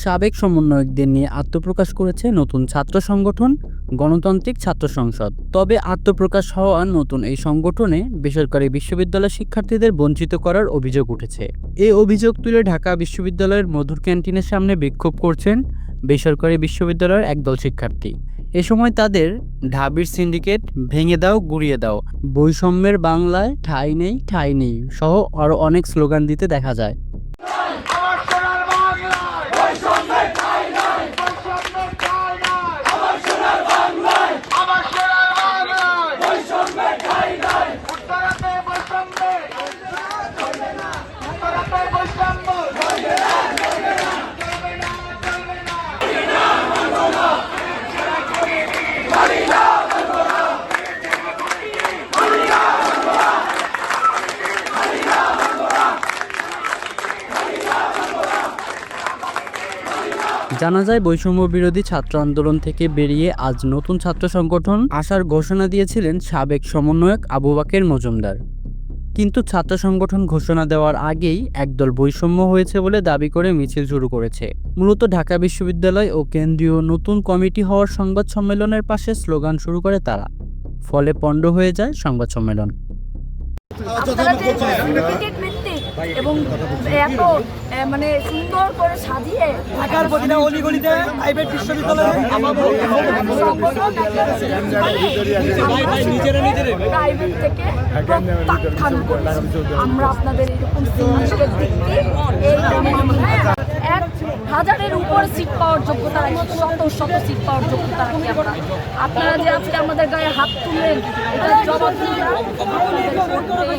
সাবেক সমন্বয়কদের নিয়ে আত্মপ্রকাশ করেছে নতুন ছাত্র সংগঠন, গণতান্ত্রিক ছাত্র সংসদ। তবে আত্মপ্রকাশ হওয়া নতুন এই সংগঠনে বেসরকারি বিশ্ববিদ্যালয় শিক্ষার্থীদের বঞ্চিত করার অভিযোগ উঠেছে। এ অভিযোগ তুলে ঢাকা বিশ্ববিদ্যালয়ের মধুর ক্যান্টিনের সামনে বিক্ষোভ করছেন বেসরকারি বিশ্ববিদ্যালয়ের একদল শিক্ষার্থী। এ সময় তাদের ঢাবির সিন্ডিকেট ভেঙে দাও, গুড়িয়ে দাও। বৈষম্যের বাংলায় ঠাঁই নেই ঠাঁই নেই সহ আরও অনেক স্লোগান দিতে দেখা যায় আমার সোনার বাংলায় বৈষম্যের ঠাঁই নাই বৈষম্যের ঠাঁই নাই আমার সোনার বাংলায় আমার সোনার বাংলায় বৈষম্যের ঠাঁই নাই উত্তরাতে বৈষম্যে চলবে না উত্তরাতে বৈষম্য চলবে না চলবে না চলবে না চলবে না জানা যায় বৈষম্য বিরোধী ছাত্র আন্দোলন থেকে বেরিয়ে আজ নতুন ছাত্র সংগঠন আসার ঘোষণা দিয়েছিলেন সাবেক সমন্বয়ক আবু বাকের মজুমদার। কিন্তু ছাত্র সংগঠন ঘোষণা দেওয়ার আগেই একদল বৈষম্য হয়েছে বলে দাবি করে মিছিল শুরু করেছে। মূলত ঢাকা বিশ্ববিদ্যালয় ও কেন্দ্রীয় নতুন কমিটি হওয়ার সংবাদ সম্মেলনের পাশে স্লোগান শুরু করে তারা। ফলে পণ্ড হয়ে যায় সংবাদ সম্মেলন। এবং এত মানে সুন্দর করে সাজিয়ে ঢাকার প্রতিটা অলিগলিতে প্রাইভেট বিশ্ববিদ্যালয়ে প্রাইভেট থেকে প্রত্যাখ্যান করেছি আমরা আপনাদের এরকম এই হাজারের উপর সিট পাওয়ার যোগ্যতা রাখি শত শত সিট পাওয়ার যোগ্যতা রাখি আমরা আপনারা যে আজকে আমাদের গায়ে হাত তুললেন এটা জবাব হবে।